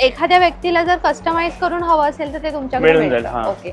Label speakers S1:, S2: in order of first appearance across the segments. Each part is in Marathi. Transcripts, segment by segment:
S1: एखाद्या व्यक्तीला जर कस्टमाइज करून हवं असेल तर ते तुमच्याकडे
S2: मिळून हा.
S1: ओके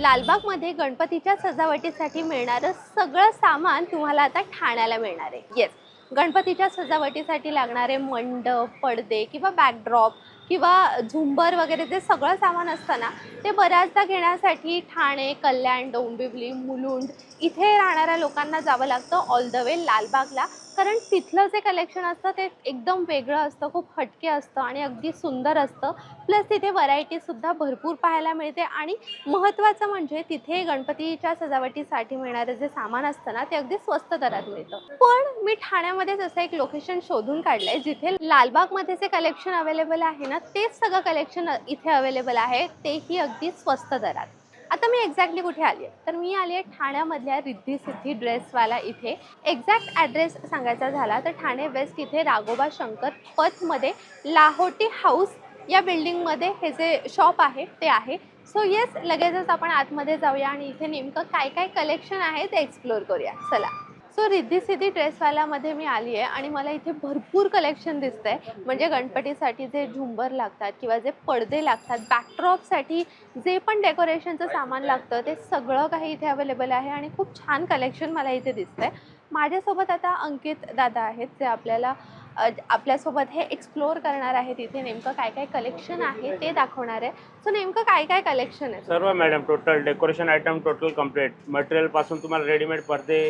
S1: लालबागमध्ये गणपतीच्या सजावटीसाठी मिळणारं सगळं सामान तुम्हाला आता ठाण्याला मिळणार आहे. येस गणपतीच्या सजावटीसाठी लागणारे मंडप पडदे किंवा बॅकड्रॉप किंवा झुंबर वगैरे जे सगळं सामान असतं ना ते बऱ्याचदा घेण्यासाठी ठाणे कल्याण डोंबिवली मुलुंड इथे राहणाऱ्या लोकांना जावं लागतं. ऑल द वे लालबागला कारण तिथलं जे कलेक्शन असतं ते एकदम वेगळं असतं खूप हटके असतं आणि अगदी सुंदर असतं. प्लस तिथे व्हरायटीसुद्धा भरपूर पाहायला मिळते आणि महत्त्वाचं म्हणजे तिथे गणपतीच्या सजावटीसाठी मिळणारं जे सामान असतं ना ते अगदी स्वस्त दरात मिळतं. पण मी ठाण्यामध्येच असं एक लोकेशन शोधून काढलं आहे जिथे लालबागमध्ये जे कलेक्शन अवेलेबल आहे ना तेच सगळं कलेक्शन इथे अवेलेबल आहे तेही अगदी स्वस्त दरात. आता मी एक्झॅक्टली कुठे आली आहे? तर मी आली आहे ठाण्यामधल्या रिद्धी सिद्धी ड्रेसवाला इथे. एक्झॅक्ट ॲड्रेस सांगायचा झाला तर ठाणे वेस्ट इथे राघोबा शंकर पथमध्ये लाहोटी हाऊस या बिल्डिंगमध्ये हे जे शॉप आहे ते आहे. सो येस लगेचच आपण आतमध्ये जाऊया आणि इथे नेमकं काय काय कलेक्शन आहे ते एक्सप्लोर करूया. चला. सो रिद्धी सिद्धी ड्रेसवाल्यामध्ये मी आली आहे आणि मला इथे भरपूर कलेक्शन दिसतंय. म्हणजे गणपतीसाठी जे झुंबर लागतात किंवा जे पडदे लागतात बॅकड्रॉपसाठी जे पण डेकोरेशनचं सामान लागतं ते सगळं काही इथे अवेलेबल आहे आणि खूप छान कलेक्शन मला इथे दिसतंय. माझ्यासोबत आता अंकित दादा आहेत जे आपल्याला आपल्यासोबत हे एक्सप्लोअर करणार आहेत इथे. नेमकं काय काय कलेक्शन आहे ते दाखवणार आहे. सो नेमकं काय काय कलेक्शन आहे?
S2: सर्व madam total decoration item total complete मटेरियलपासून तुम्हाला रेडीमेड पडदे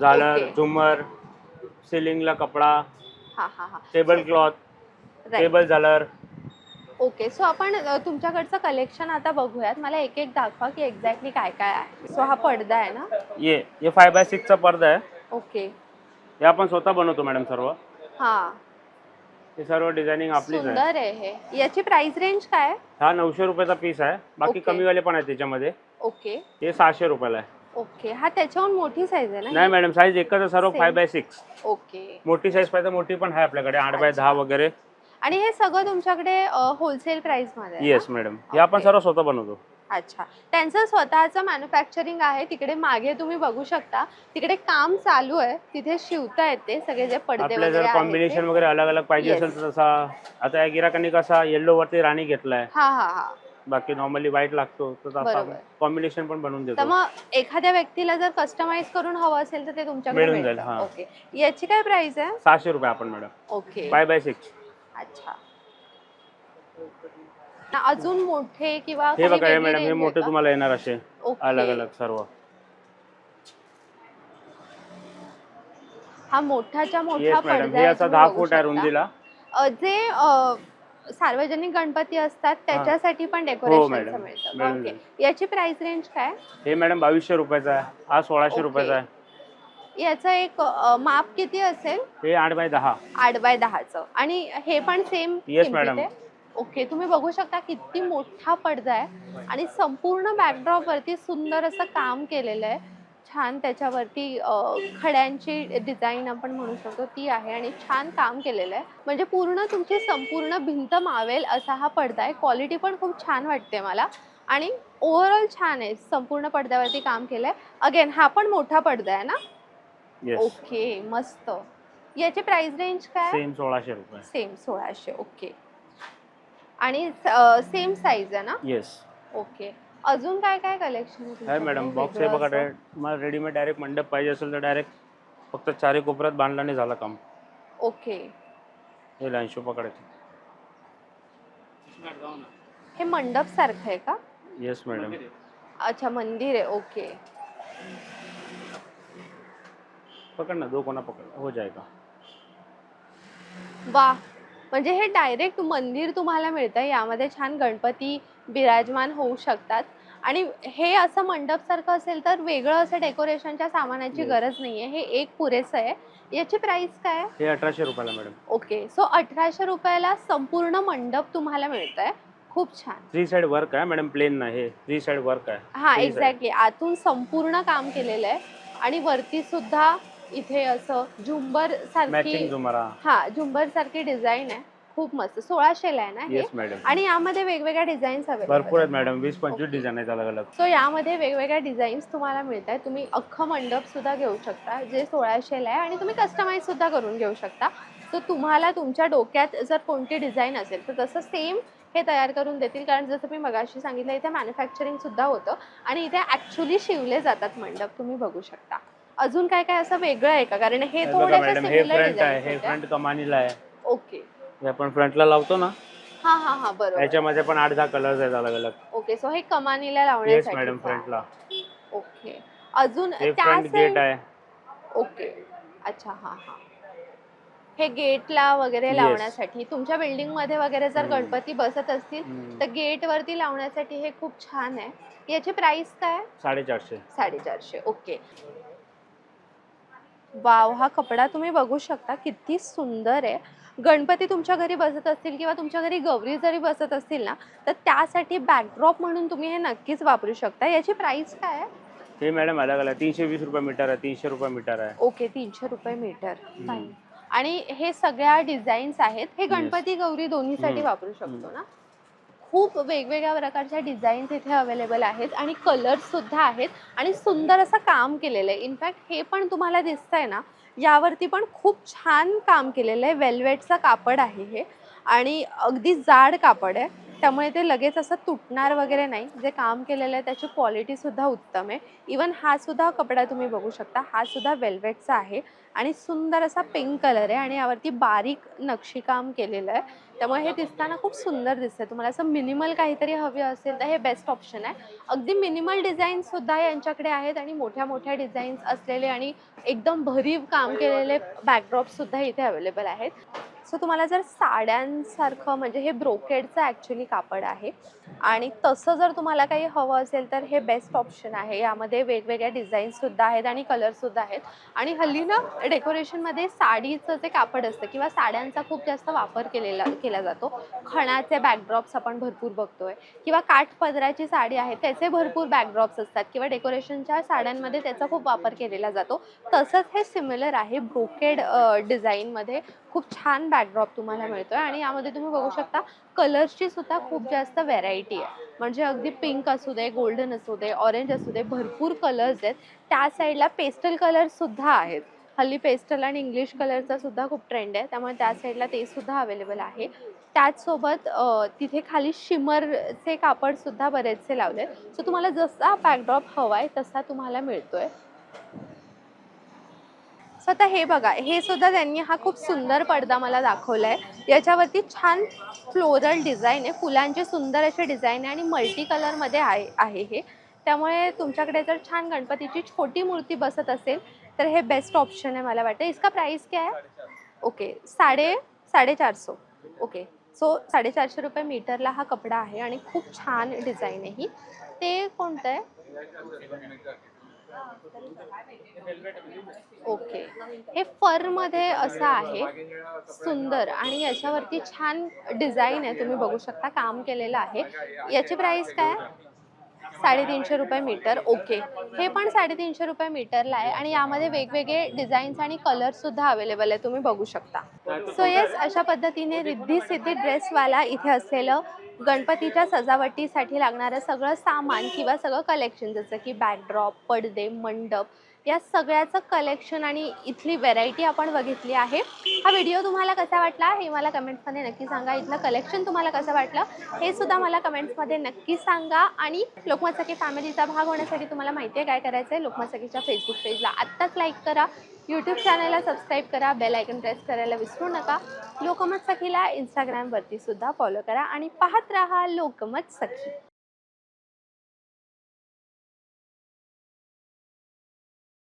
S2: झालर
S1: Okay.
S2: झुमर सिलिंगला कपडा
S1: हां हां हां.
S2: टेबल क्लॉथ
S1: राईट
S2: टेबल झालर.
S1: ओके सो आपण अ, तुमच्याकडचं कलेक्शन आता बघूयात. मला एक एक दाखवा की एक्झॅक्टली काय काय आहे. सो हा पडदा आहे ना?
S2: ये ये फाय बाय सिक्सचा पडदा आहे.
S1: ओके.
S2: हे आपण स्वतः बनवतो मॅडम सर्व.
S1: हां.
S2: हे सर्व डिझायनिंग आपलीच आहे.
S1: सुंदर आहे हे. याची प्राइस रेंज काय आहे?
S2: हा नऊशे रुपयाचा पीस आहे. बाकी
S1: Okay.
S2: कमीवाले पण आहेत त्याच्यामध्ये.
S1: ओके.
S2: हे सहाशे रुपयाला आहे.
S1: ओके. हा त्याच्याहून मोठी साईज आहे ना
S2: नाही मॅडम साईज एकच आहे सर्व. Five by six
S1: okay.
S2: मोठी साईज पाहिजे मोठी पण आहे आपल्याकडे आठ बाय दहा वगैरे.
S1: आणि हे सगळं तुमच्याकडे होलसेल प्राइसमध्ये आहे ना?
S2: येस मॅडम हे आपण
S1: Okay.
S2: सर्व स्वतः बनवतो.
S1: अच्छा. त्यांचं स्वतःचं मॅन्युफॅक्चरिंग आहे तिकडे मागे तुम्ही बघू शकता. तिकडे काम चालू आहे तिथे शिवतायत ते सगळे जे पडदे
S2: आपल्या
S1: वगैरे
S2: जर
S1: आहेत
S2: कॉम्बिनेशन. वगैरे अलग अलग पाहिजे
S1: Yes.
S2: असेल तर तसा. आता या गिराकांनी कसा येल्लो वरती राणी घेतलाय.
S1: हा हा हा.
S2: बाकी नॉर्मली व्हाईट लागतो तर
S1: बरोबर.
S2: कॉम्बिनेशन पण बनवून
S1: तर
S2: देतो
S1: मग एखाद्या व्यक्तीला जर कस्टमाइज करून हवं असेल तर ते तुमच्याकडे
S2: मिळून जाईल. हा.
S1: ओके याची काय प्राइस आहे
S2: सहाशे रुपये आपण madam
S1: okay
S2: five by six
S1: अच्छा अजून मोठे किंवा
S2: हे
S1: काही
S2: बघा हे
S1: वेगळी
S2: मॅडम हे
S1: range आहे
S2: मोठे
S1: का?
S2: तुम्हाला येणार असे
S1: ओके.
S2: अलग अलग सर्व
S1: हा मोठाच्या मोठा
S2: येस मॅडम
S1: पडदा
S2: हे
S1: आहे,
S2: असा
S1: तुम्ही
S2: दहा
S1: बघू
S2: फूट आहे
S1: शकता.
S2: रुंदीला
S1: अ, जे अ, सार्वजनिक गणपती असतात त्याच्यासाठी पण डेकोरेशन
S2: मॅडम.
S1: मिळतं. ओके. याची प्राइस रेंज काय?
S2: हे मॅडम बावीसशे रुपयाचा आहे. हा सोळाशे. रुपयाचा आहे.
S1: याचं एक माप किती असेल?
S2: हे आठ बाय दहा.
S1: आठ बाय दहाचं. आणि हे पण सेम
S2: Yes, madam.
S1: ओके तुम्ही बघू शकता किती मोठा पडदा आहे. आणि संपूर्ण बॅकड्रॉप वरती सुंदर असं काम केलेलं आहे. छान त्याच्यावरती खड्यांची डिझाईन आपण म्हणू शकतो ती आहे आणि छान काम केलेलं आहे. म्हणजे पूर्ण तुमची संपूर्ण भिंत मावेल असा हा पडदा आहे. क्वालिटी पण खूप छान वाटते मला. आणि ओव्हरऑल छान आहे. संपूर्ण पडद्यावरती काम केलंय. अगेन हा पण मोठा पडदा आहे ना? ओके मस्त. याची प्राइस रेंज काय
S2: सेम सोळाशे रुपये.
S1: सेम सोळाशे. ओके आणि सेम साईज आहे ना?
S2: येस
S1: ओके अजून काय काय कलेक्शन
S2: आहे मॅडम बॉक्स आहे बघा डायरेक्ट तुम्हाला रेडीमेड डायरेक्ट मंडप पाहिजे असेल तर डायरेक्ट फक्त चारही कोपऱ्यात बांधला नाही झालं काम.
S1: ओके
S2: हे लाईनशो पकडायचं.
S1: हे मंडप सारखं आहे का?
S2: येस मॅडम
S1: अच्छा मंदिर आहे. ओके
S2: पकड ना दो कोणा पकड. हो जाएगा
S1: वा म्हणजे हे डायरेक्ट मंदिर तुम्हाला मिळतं यामध्ये छान गणपती विराजमान होऊ शकतात. आणि हे असं मंडप सारखं असेल तर वेगळं असं डेकोरेशनच्या सामानाची. गरज नाहीये. हे एक पुरेसं आहे. याची प्राइस काय? आहे
S2: हे अठराशे रुपयाला मॅडम
S1: ओके सो अठराशे रुपयाला संपूर्ण मंडप तुम्हाला मिळतंय. खूप छान.
S2: थ्री साइड वर्क आहे मॅडम प्लेन नाही. हे थ्री साइड वर्क आहे.
S1: हा. एक्झॅक्टली आतून संपूर्ण काम केलेलं आहे. आणि वरती सुद्धा इथे असं झुंबर सारखी हा झुंबर सारखी डिझाईन आहे. खूप मस्त. सोळाशेला आहे ना हे?
S2: येस मॅडम
S1: आणि यामध्ये वेगवेगळ्या डिझाईन्स
S2: भरपूर आहेत मॅडम वीस पंचवीस डिझाईन आहेत अलग अलग
S1: सो यामध्ये वेगवेगळ्या डिझाईन्स तुम्हाला मिळत आहेत तुम्ही अख्खं मंडप सुद्धा घेऊ शकता जे सोळाशेला आहे. आणि तुम्ही कस्टमाइज सुद्धा करून घेऊ शकता. सो तुम्हाला तुमच्या डोक्यात जर कोणती डिझाईन असेल तर तसं सेम हे तयार करून देतील. कारण जसं मी मगाशी सांगितलं इथे मॅन्युफॅक्चरिंग सुद्धा होतं. आणि इथे ऍक्च्युली शिवले जातात मंडप. तुम्ही बघू शकता. अजून काय काय असं वेगळं आहे का? कारण हे
S2: हे बघा
S1: थोडेसे
S2: मॅडम हे आहे. हे फ्रंट कमानीला आहे.
S1: ओके
S2: हे आपण फ्रंटला लावतो ना
S1: हा हा हा बरोबर.
S2: याच्यामध्ये पण आठ दहा कलर्स आहेत अलग अलग
S1: ओके सो हे कमानीला
S2: येस
S1: लावण्यासाठी
S2: मॅडम फ्रंटला.
S1: ओके. अजून
S2: हे
S1: त्या
S2: फ्रंट गेट
S1: side-
S2: आहे.
S1: ओके. अच्छा हा हा. हे गेटला वगैरे
S2: Yes.
S1: लावण्यासाठी तुमच्या बिल्डिंगमध्ये वगैरे जर
S2: हम्म.
S1: गणपती बसत असतील
S2: हम्म,
S1: तर गेट वरती लावण्यासाठी हे खूप छान आहे. याची प्राइस काय आहे?
S2: साडेचारशे.
S1: साडेचारशे ओके. वाव हा कपडा तुम्ही बघू शकता किती सुंदर आहे. गणपती तुमच्या घरी बसत असतील किंवा तुमच्या घरी गौरी जरी बसत असतील ना तर त्यासाठी बॅकड्रॉप म्हणून तुम्ही हे नक्कीच वापरू शकता. याची प्राइस काय आहे?
S2: हे मॅडम अलग अलग तीनशे वीस रुपये मीटर आहे तीनशे रुपये मीटर आहे.
S1: ओके तीनशे रुपये मीटर. आणि हे सगळ्या डिझाईन्स आहेत हे गणपती गौरी दोन्हीसाठी
S2: हम्म.
S1: वापरू शकतो ना? खूप वेगवेगळ्या प्रकारच्या डिझाईन्स इथे अवेलेबल आहेत आणि कलर्स सुद्धा आहेत आणि सुंदर असं काम केलेलं आहे. इनफॅक्ट हे पण तुम्हाला दिसतंय ना यावरती पण खूप छान काम केलेलं आहे. वेल्वेटचं कापड आहे हे. आणि अगदी जाड कापड आहे. त्यामुळे ते लगेच असं तुटणार वगैरे नाही. जे काम केलेलं आहे त्याची क्वालिटी सुद्धा उत्तम आहे. इवन हा सुद्धा कपडा तुम्ही बघू शकता. हा सुद्धा वेल्वेटचा आहे आणि सुंदर असा पिंक कलर आहे आणि यावरती बारीक नक्षीकाम केलेलं आहे. त्यामुळे हे दिसताना खूप सुंदर दिसतंय. तुम्हाला असं मिनिमल काहीतरी हवी असेल तर हे बेस्ट ऑप्शन आहे. अगदी मिनिमल डिझाईन सुद्धा यांच्याकडे आहेत आणि मोठ्या मोठ्या डिझाईन्स असलेले आणि एकदम भरीव काम केलेले बॅकड्रॉप सुद्धा इथे अवेलेबल आहेत. सो तुम्हाला जर साड्यांसारखं म्हणजे हे ब्रोकेडचं ॲक्च्युली कापड आहे. आणि तसं जर तुम्हाला काही हवं असेल तर हे बेस्ट ऑप्शन आहे. यामध्ये वेगवेगळ्या डिझाईन्ससुद्धा आहेत आणि कलरसुद्धा आहेत. आणि हल्ली ना डेकोरेशनमध्ये साडीचं जे कापड असतं किंवा साड्यांचा खूप जास्त वापर केलेला केला जातो. खणाचे बॅकड्रॉप्स आपण भरपूर बघतोय. किंवा काठपदराची साडी आहे त्याचे भरपूर बॅकड्रॉप्स असतात. किंवा डेकोरेशनच्या साड्यांमध्ये त्याचा खूप वापर केलेला जातो. तसंच हे सिमिलर आहे ब्रोकेड डिझाईनमध्ये खूप छान बॅक बॅकड्रॉप तुम्हाला मिळतोय आणि यामध्ये तुम्ही बघू शकता कलर्सची सुद्धा खूप जास्त व्हेरायटी आहे. म्हणजे अगदी पिंक असू दे गोल्डन असू दे ऑरेंज असू दे भरपूर कलर्स आहेत. त्या साईडला पेस्टल कलर्ससुद्धा आहेत. हल्ली पेस्टल आणि इंग्लिश कलरचा सुद्धा खूप ट्रेंड आहे. त्यामुळे त्या साईडला ते सुद्धा अवेलेबल आहे. त्याचसोबत तिथे खाली शिमरचे कापड सुद्धा बरेचसे लावले सो तुम्हाला जसा बॅकड्रॉप आहे तसा तुम्हाला मिळतोय. सो आता हे बघा हे सुद्धा त्यांनी हा खूप सुंदर पडदा मला दाखवलाय. याच्यावरती छान फ्लोरल डिझाईन आहे. फुलांचे सुंदर असे डिझाईन आहे आणि मल्टी कलरमध्ये आहे आहे हे. त्यामुळे तुमच्याकडे जर छान गणपतीची छोटी मूर्ती बसत असेल तर हे बेस्ट ऑप्शन आहे मला वाटतं. इसका प्राईस काय आहे ओके साडे साडेचारसो ओके सो साडेचारशे रुपये मीटरला हा कपडा आहे आणि खूप छान डिझाईन आहे ही. ते कोणतं आहे? ओके. हे फरमध्ये असं आहे सुंदर आणि याच्यावरती छान डिझाईन आहे तुम्ही बघू शकता काम केलेलं आहे. याची प्राइस काय? साडेतीनशे रुपये मीटर. ओके. हे पण साडेतीनशे रुपये मीटरला आहे आणि यामध्ये वेगवेगळे डिझाईन्स आणि कलर सुद्धा अवेलेबल आहे तुम्ही बघू शकता. सो येस अशा पद्धतीने रिद्धी सिद्धी ड्रेसवाला इथे असलेलं गणपतीच्या सजावटीसाठी लागणारं सगळं सामान किंवा सगळं कलेक्शन जसं की बॅकड्रॉप पडदे मंडप या सगळ्याचं कलेक्शन आणि इथली व्हेरायटी आपण बघितली आहे. हा व्हिडिओ तुम्हाला कसा वाटला हे मला कमेंट्समध्ये नक्की सांगा. इथलं कलेक्शन तुम्हाला कसं वाटलं हे सुद्धा मला कमेंट्समध्ये नक्की सांगा. आणि लोकमत सखी फॅमिलीचा भाग होण्यासाठी तुम्हाला माहिती आहे काय करायचं आहे लोकमत सखीच्या फेसबुक पेजला आत्ताच लाईक करा. यूट्यूब चॅनलला सबस्क्राईब करा. बेल आयकन प्रेस करायला विसरू नका. लोकमत सखीला इंस्टाग्रामवरती सुद्धा फॉलो करा. आणि पाहत राहा लोकमत सखी.